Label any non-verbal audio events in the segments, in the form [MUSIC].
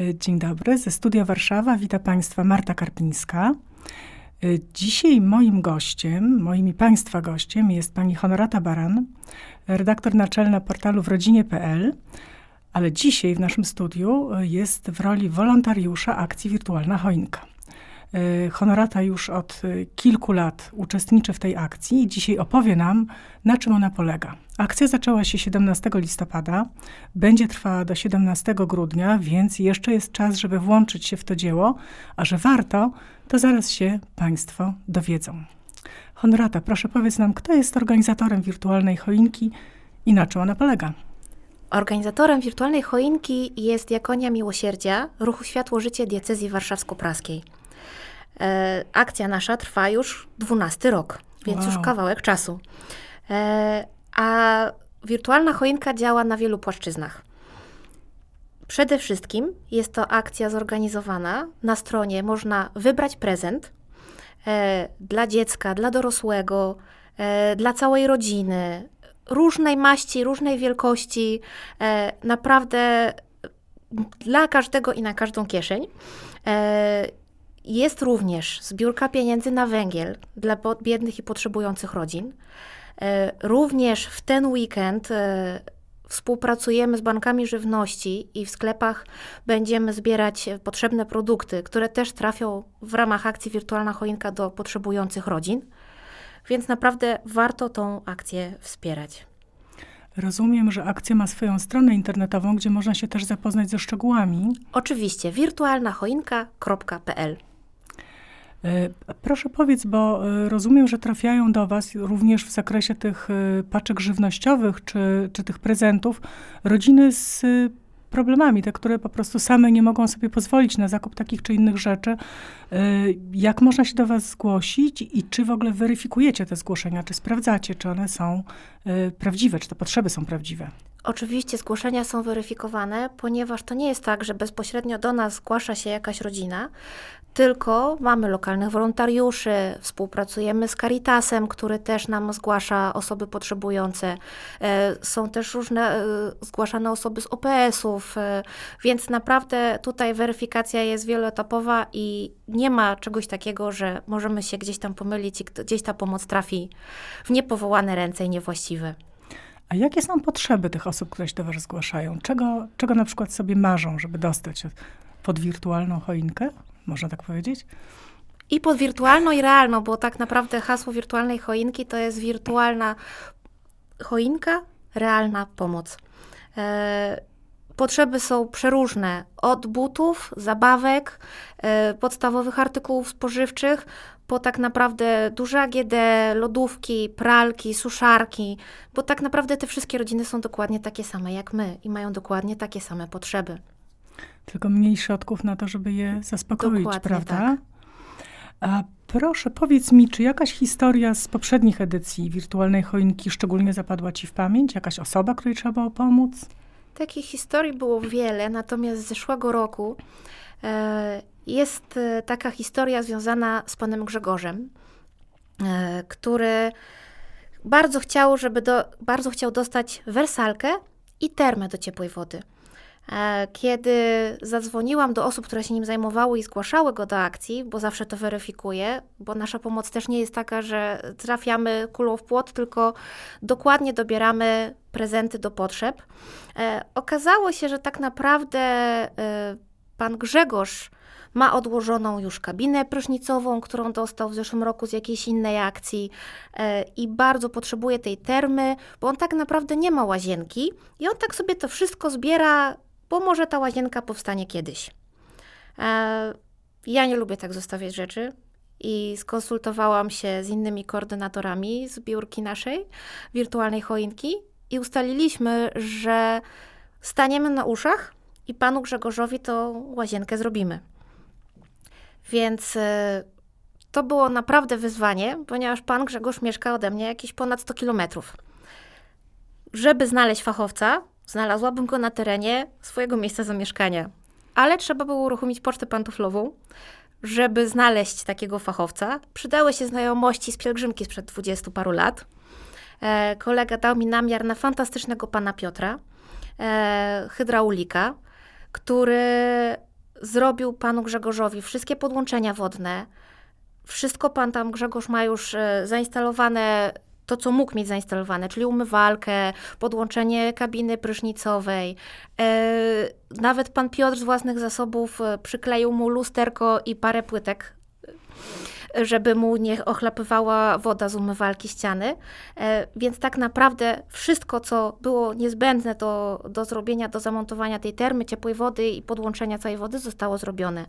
E, dzień dobry, ze Studia Warszawa wita Państwa Marta Karpińska. E, dzisiaj moim gościem, moim i Państwa gościem jest pani Honorata Baran, redaktor naczelna portalu wrodzinie.pl, ale dzisiaj w naszym studiu e, jest w roli wolontariusza akcji Wirtualna Choinka. Honorata już od kilku lat uczestniczy w tej akcji i dzisiaj opowie nam, na czym ona polega. Akcja zaczęła się 17 listopada, będzie trwała do 17 grudnia, więc jeszcze jest czas, żeby włączyć się w to dzieło, a że warto, to zaraz się Państwo dowiedzą. Honorata, proszę powiedz nam, kto jest organizatorem wirtualnej choinki i na czym ona polega? Organizatorem wirtualnej choinki jest Jakonia Miłosierdzia Ruchu Światło Życie Diecezji Warszawsko-Praskiej. E, akcja nasza trwa już 12 rok, więc wow. już kawałek czasu. E, a wirtualna choinka działa na wielu płaszczyznach. Przede wszystkim jest to akcja zorganizowana. Na stronie można wybrać prezent e, dla dziecka, dla dorosłego, e, dla całej rodziny, różnej maści, różnej wielkości, e, naprawdę dla każdego i na każdą kieszeń. E, jest również zbiórka pieniędzy na węgiel dla biednych i potrzebujących rodzin. E, również w ten weekend e, współpracujemy z bankami żywności i w sklepach będziemy zbierać potrzebne produkty, które też trafią w ramach akcji Wirtualna Choinka do potrzebujących rodzin. Więc naprawdę warto tą akcję wspierać. Rozumiem, że akcja ma swoją stronę internetową, gdzie można się też zapoznać ze szczegółami. Oczywiście, wirtualnachoinka.pl. E, proszę powiedz, bo e, rozumiem, że trafiają do Was również w zakresie tych e, paczek żywnościowych czy, czy tych prezentów rodziny z problemami, te, które po prostu same nie mogą sobie pozwolić na zakup takich czy innych rzeczy. Jak można się do Was zgłosić i czy w ogóle weryfikujecie te zgłoszenia, czy sprawdzacie, czy one są prawdziwe, czy te potrzeby są prawdziwe? Oczywiście zgłoszenia są weryfikowane, ponieważ to nie jest tak, że bezpośrednio do nas zgłasza się jakaś rodzina, tylko mamy lokalnych wolontariuszy, współpracujemy z Caritasem, który też nam zgłasza osoby potrzebujące. E, są też różne e, zgłaszane osoby z OPS-ów, e, więc naprawdę tutaj weryfikacja jest wieloetapowa i nie ma czegoś takiego, że możemy się gdzieś tam pomylić i gdzieś ta pomoc trafi w niepowołane ręce i niewłaściwe. A jakie są potrzeby tych osób, które się do Was zgłaszają? Czego, czego na przykład sobie marzą, żeby dostać pod wirtualną choinkę? Można tak powiedzieć? I pod wirtualną, i realną, bo tak naprawdę hasło wirtualnej choinki to jest wirtualna choinka, realna pomoc. E, potrzeby są przeróżne, od butów, zabawek, e, podstawowych artykułów spożywczych, po tak naprawdę duże AGD, lodówki, pralki, suszarki, bo tak naprawdę te wszystkie rodziny są dokładnie takie same jak my i mają dokładnie takie same potrzeby. Tylko mniej środków na to, żeby je zaspokoić, dokładnie prawda? Tak. A proszę, powiedz mi, czy jakaś historia z poprzednich edycji wirtualnej choinki szczególnie zapadła Ci w pamięć? Jakaś osoba, której trzeba było pomóc? Takich historii było wiele, natomiast z zeszłego roku e, jest e, taka historia związana z panem Grzegorzem, e, który bardzo chciał, żeby do, bardzo chciał dostać wersalkę i termę do ciepłej wody. E, kiedy zadzwoniłam do osób, które się nim zajmowały i zgłaszały go do akcji, bo zawsze to weryfikuję, bo nasza pomoc też nie jest taka, że trafiamy kulą w płot, tylko dokładnie dobieramy prezenty do potrzeb. Okazało się, że tak naprawdę pan Grzegorz ma odłożoną już kabinę prysznicową, którą dostał w zeszłym roku z jakiejś innej akcji e, i bardzo potrzebuje tej termy, bo on tak naprawdę nie ma łazienki i on tak sobie to wszystko zbiera, bo może ta łazienka powstanie kiedyś. E, ja nie lubię tak zostawiać rzeczy i skonsultowałam się z innymi koordynatorami z biurki naszej wirtualnej choinki i ustaliliśmy, że staniemy na uszach i panu Grzegorzowi tą łazienkę zrobimy. Więc y, to było naprawdę wyzwanie, ponieważ pan Grzegorz mieszka ode mnie jakieś ponad 100 kilometrów. Żeby znaleźć fachowca, znalazłabym go na terenie swojego miejsca zamieszkania. Ale trzeba było uruchomić pocztę pantoflową, żeby znaleźć takiego fachowca. Przydały się znajomości z pielgrzymki sprzed 20 paru lat. E, kolega dał mi namiar na fantastycznego pana Piotra, e, hydraulika, który zrobił panu Grzegorzowi wszystkie podłączenia wodne. Wszystko pan tam, Grzegorz, ma już e, zainstalowane, to co mógł mieć zainstalowane, czyli umywalkę, podłączenie kabiny prysznicowej. E, nawet pan Piotr z własnych zasobów e, przykleił mu lusterko i parę płytek żeby mu nie ochlapywała woda z umywalki ściany. E, Więc tak naprawdę wszystko, co było niezbędne do, do zrobienia, do zamontowania tej termy ciepłej wody i podłączenia całej wody zostało zrobione.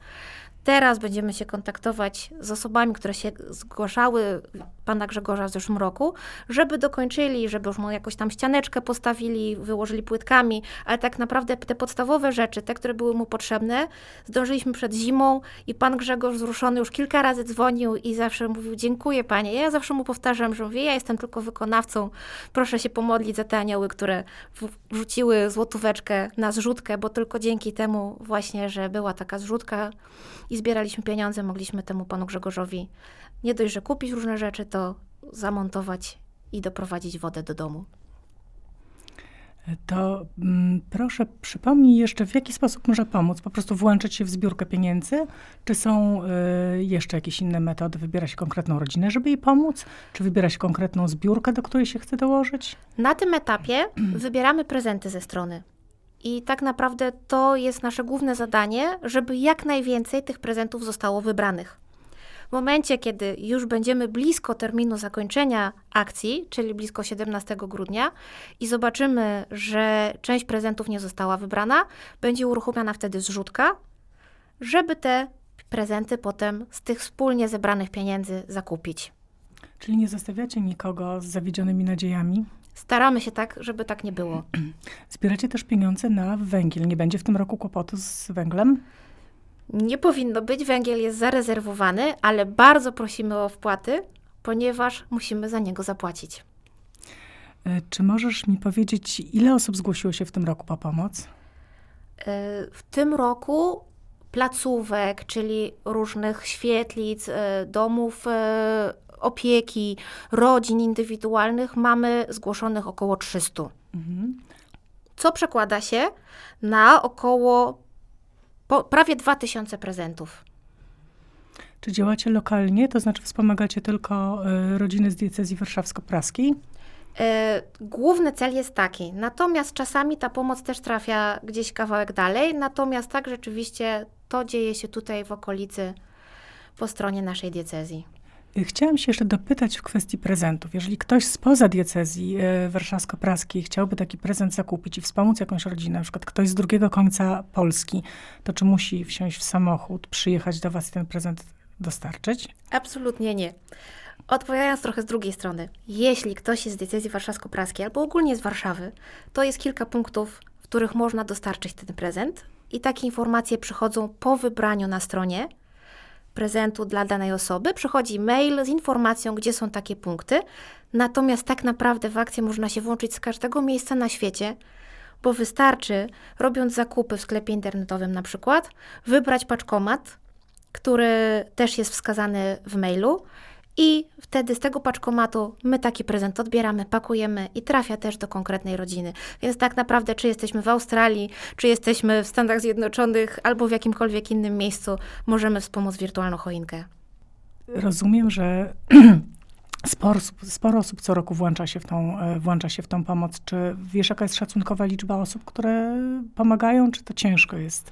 Teraz będziemy się kontaktować z osobami, które się zgłaszały pana Grzegorza w zeszłym roku, żeby dokończyli, żeby już mu jakoś tam ścianeczkę postawili, wyłożyli płytkami, ale tak naprawdę te podstawowe rzeczy, te, które były mu potrzebne, zdążyliśmy przed zimą i pan Grzegorz wzruszony już kilka razy dzwonił i zawsze mówił dziękuję panie. Ja zawsze mu powtarzam, że mówię, ja jestem tylko wykonawcą, proszę się pomodlić za te anioły, które wrzuciły złotóweczkę na zrzutkę, bo tylko dzięki temu właśnie, że była taka zrzutka i zbieraliśmy pieniądze, mogliśmy temu panu Grzegorzowi nie dość, że kupić różne rzeczy, to zamontować i doprowadzić wodę do domu. To mm, proszę przypomnij jeszcze, w jaki sposób można pomóc? Po prostu włączyć się w zbiórkę pieniędzy? Czy są y, jeszcze jakieś inne metody? Wybiera się konkretną rodzinę, żeby jej pomóc? Czy wybiera się konkretną zbiórkę, do której się chce dołożyć? Na tym etapie wybieramy prezenty ze strony. I tak naprawdę to jest nasze główne zadanie, żeby jak najwięcej tych prezentów zostało wybranych. W momencie, kiedy już będziemy blisko terminu zakończenia akcji, czyli blisko 17 grudnia, i zobaczymy, że część prezentów nie została wybrana, będzie uruchomiona wtedy zrzutka, żeby te prezenty potem z tych wspólnie zebranych pieniędzy zakupić. Czyli nie zostawiacie nikogo z zawiedzionymi nadziejami? Staramy się tak, żeby tak nie było. [CLEARS THROAT] Zbieracie też pieniądze na węgiel. Nie będzie w tym roku kłopotu z węglem? Nie powinno być, węgiel jest zarezerwowany, ale bardzo prosimy o wpłaty, ponieważ musimy za niego zapłacić. Y, Czy możesz mi powiedzieć, ile osób zgłosiło się w tym roku po pomoc? Yy, W tym roku placówek, czyli różnych świetlic, yy, domów opieki, rodzin indywidualnych mamy zgłoszonych około 300, Mhm. co przekłada się na około po, prawie 2000 prezentów. Czy działacie lokalnie, to znaczy wspomagacie tylko y, rodziny z diecezji warszawsko-praskiej? E, Główny cel jest taki, natomiast czasami ta pomoc też trafia gdzieś kawałek dalej, natomiast tak rzeczywiście to dzieje się tutaj w okolicy po stronie naszej diecezji. Chciałam się jeszcze dopytać w kwestii prezentów. Jeżeli ktoś spoza diecezji y, warszawsko-praskiej chciałby taki prezent zakupić i wspomóc jakąś rodzinę, na przykład ktoś z drugiego końca Polski, to czy musi wsiąść w samochód, przyjechać do was i ten prezent dostarczyć? Absolutnie nie. Odpowiadając trochę z drugiej strony, jeśli ktoś jest z diecezji warszawsko-praskiej albo ogólnie z Warszawy, to jest kilka punktów, w których można dostarczyć ten prezent i takie informacje przychodzą po wybraniu na stronie prezentu dla danej osoby. Przychodzi mail z informacją, gdzie są takie punkty. Natomiast tak naprawdę w akcję można się włączyć z każdego miejsca na świecie, bo wystarczy, robiąc zakupy w sklepie internetowym na przykład, wybrać paczkomat, który też jest wskazany w mailu. I wtedy z tego paczkomatu my taki prezent odbieramy, pakujemy i trafia też do konkretnej rodziny. Więc tak naprawdę, czy jesteśmy w Australii, czy jesteśmy w Stanach Zjednoczonych, albo w jakimkolwiek innym miejscu, możemy wspomóc wirtualną choinkę. Rozumiem, że [CLEARS THROAT] sporo, osób- sporo osób co roku włącza się, w tą, e, włącza się w tą pomoc. Czy wiesz, jaka jest szacunkowa liczba osób, które pomagają, czy to ciężko jest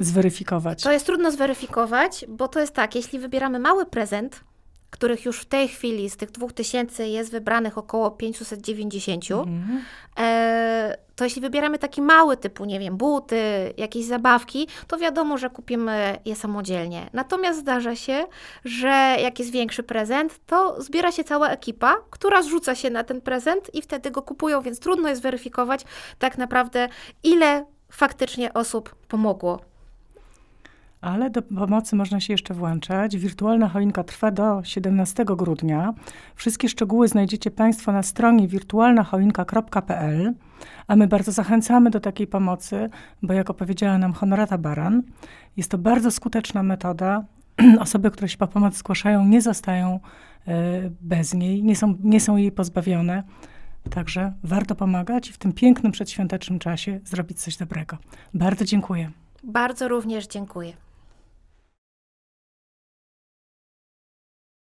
zweryfikować? To jest trudno zweryfikować, bo to jest tak, jeśli wybieramy mały prezent, których już w tej chwili z tych 2000 jest wybranych około 590, Mhm. e, to jeśli wybieramy taki mały typu, nie wiem, buty, jakieś zabawki, to wiadomo, że kupimy je samodzielnie. Natomiast zdarza się, że jak jest większy prezent, to zbiera się cała ekipa, która zrzuca się na ten prezent i wtedy go kupują, więc trudno jest weryfikować tak naprawdę, ile faktycznie osób pomogło Ale do pomocy można się jeszcze włączać. Wirtualna choinka trwa do 17 grudnia. Wszystkie szczegóły znajdziecie Państwo na stronie wirtualnachoinka.pl, a my bardzo zachęcamy do takiej pomocy, bo jak opowiedziała nam Honorata Baran, jest to bardzo skuteczna metoda. [CLEARS THROAT] Osoby, które się po pomoc zgłaszają, nie zostają e, bez niej, nie są, nie są jej pozbawione. Także warto pomagać i w tym pięknym przedświątecznym czasie zrobić coś dobrego. Bardzo dziękuję. Bardzo również dziękuję.